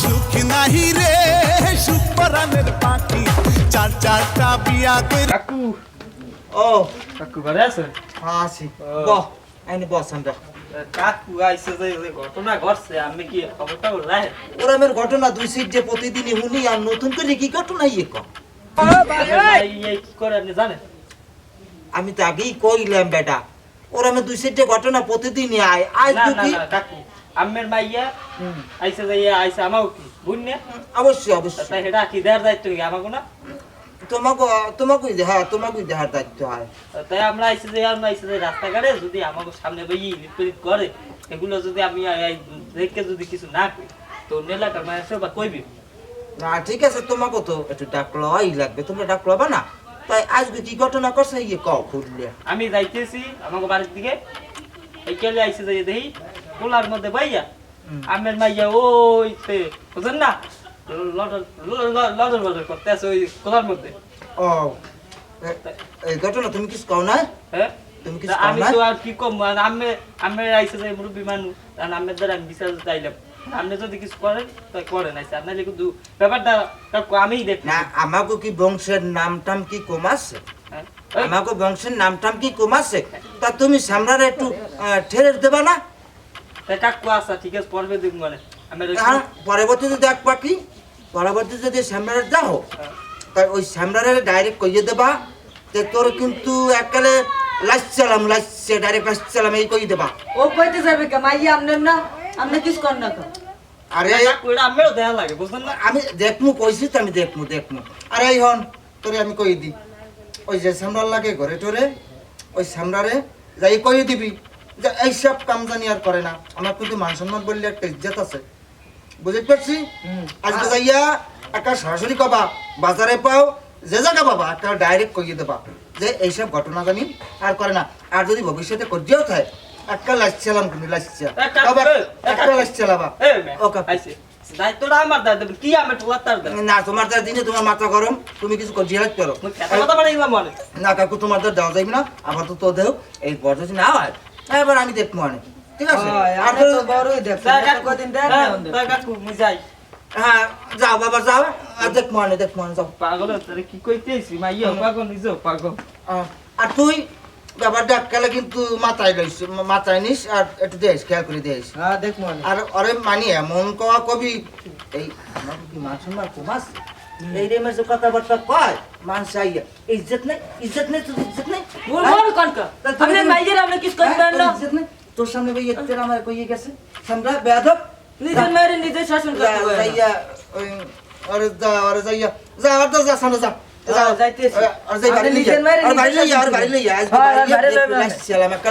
সুখ নাহি রে সুখ পরাণের পাখি। চার চারটা বিয়া করে কাকু। ও। কাকু ঘরে আছেন আছি। ও। বহ বস আমরা কাকু আইসে যে যে ঘটনা ঘটছে আমি কি খবরটা ওরামের ঘটনা দুই সিট যে প্রতিদিনই শুনি আর নতুন করে কি ঘটনা ইয়ে কম কি করে আপনি জানেন? আমি তো আগেই কইলাম বেটা। ওরামের দুই যে ঘটনা প্রতিদিনই আয়। আজ আমের মাইয়া আইসে যে আইসে আমাও কি বুঝনে অবশ্যই অবশ্যই। তাই কি দায়িত্ব কি আমাকে না? তোমাকে তোমাকে হ্যাঁ দেহার দায়িত্ব হয় তাই আমরা আইসে যে আমরা আইসে যে রাস্তাঘাটে যদি আমাকে সামনে বই বিপরীত করে এগুলো যদি আমি দেখে যদি কিছু না করি তো মানুষের বা কইবি? না ঠিক আছে তোমাকে তো একটু ডাক লওয়াই লাগবে তোমরা ডাক লবা না? তাই আজকে কি ঘটনা করছে ইয়ে কও খুললে। আমি যাইতেছি আমাকে বাড়ির দিকে। এই কেলে আইসে যে দেখি কোলার মধ্যে বাইয়া। আমের মাইয়া ওই তে বুঝেন না? লডর লডর করতে আছে ওই কোলার মধ্যে। ও এই ঘটনা তুমি কিছু কও না? হ্যাঁ? তুমি কিছু আমি তো আর কি কম আমি আমি আইসে যে মুরব্বী মানুষ আর আমের দ্বারা আমি বিচার চাইলাম আপনি যদি কিছু করেন তাই করেন আইসে আপনার কিন্তু ব্যাপারটা কাকু আমিই দেখি না আমাকে কি বংশের নাম টাম কি কম আছে? হ্যাঁ? আমাকে বংশের নাম টাম কি কম আছে? তা তুমি সামরারে একটু ঠেলে দেবা না? তাই কাকু আসা ঠিক আছে পড়বে দিন মানে আমি হ্যাঁ, পরবর্তীতে দেখবা কি পরবর্তী যদি সামরারে দাও তাই ওই সামরারে ডাইরেক্ট কইয়ে দেবা যে তোর কিন্তু একালে লাইচালাম লাইছে ডাইরেক্ট লাইচালাম এই কই দেবা। ও কইতে যাবে কে? মাইয়া আমনের না? আমনে কিস কর না তো আরে আমিও দেয়া লাগে বুঝলেন না? আমি দেখমু কইছি তো আমি দেখমু দেখমু। আরে এই হন তোরে আমি কই দি? ওই যে সামরার লাগে ঘরে টোরে ওই সামরারে যাই কই দিবি? যে এইসব কাম জানি আর করে না। আমার কিন্তু মান সম্মান বললে একটা ইজ্জত আছে। বুঝতে পারছি? আজকে যাইয়া একটা সরাসরি কবা বাজারে পাও যে জায়গা বাবা একটা ডাইরেক্ট কইয়ে দেবা। যে এইসব ঘটনা জানি আর করে না। আর যদি ভবিষ্যতে করতেও থাকে একটা কিন্তু কাকু, বাবা এ, এ একটা ওকে দায়িত্বটা আমার দায়িত্ব কি আমি তোলার তার না তোমার দ্বারা দিনে তোমার মাথা গরম তুমি কিছু করছি হেল্প করো। মানে। না কাকু তোমার দ্বারা দেওয়া যাইবে না আমার তো তো দেও এই যদি না হয় এবার আমি দেখব অনেক ঠিক আছে? আর তো তো- বড়ই কদিন। তা কাকু মুই যাই। হ্যাঁ যাও বাবা যাও। দেখব অনেক দেখব অনেক যাও। পাগল তোরে কি কইতেছি মাইয়া পাগল নিজেও পাগল। আর তুই? এককালে কিন্তু মাথায় লইস মাথায় নিস আর একটু খেয়াল করে হ্যাঁ দেখ আর অরে মানি এমন কওয়া কবি এই আমার কি কম এই রে মেসে কথাবার্তা কয় মান চাইয়া। ইজ্জত নেই ইজ্জত নেই তোর ইজ্জত নেই? বল বল কনকা আমনে মাইয়ের আমনে কিস করবেন না ইজ্জত নেই? তোর সামনে ভাই এত্তের আমার কইয়ে গেছে। সামরা বেয়াদব। নিজের মায়ের নিজে শাসন করতে হয় আরে যা আরে যাইয়া যা আর তো যা সামনে যা। যা। যাইতেছি। আর যাই বাড়ি লইয়া। আর বাড়ি লইয়া আর বাড়ি লইয়া আজ হ্যাঁ, বাড়ি লইয়া। একটা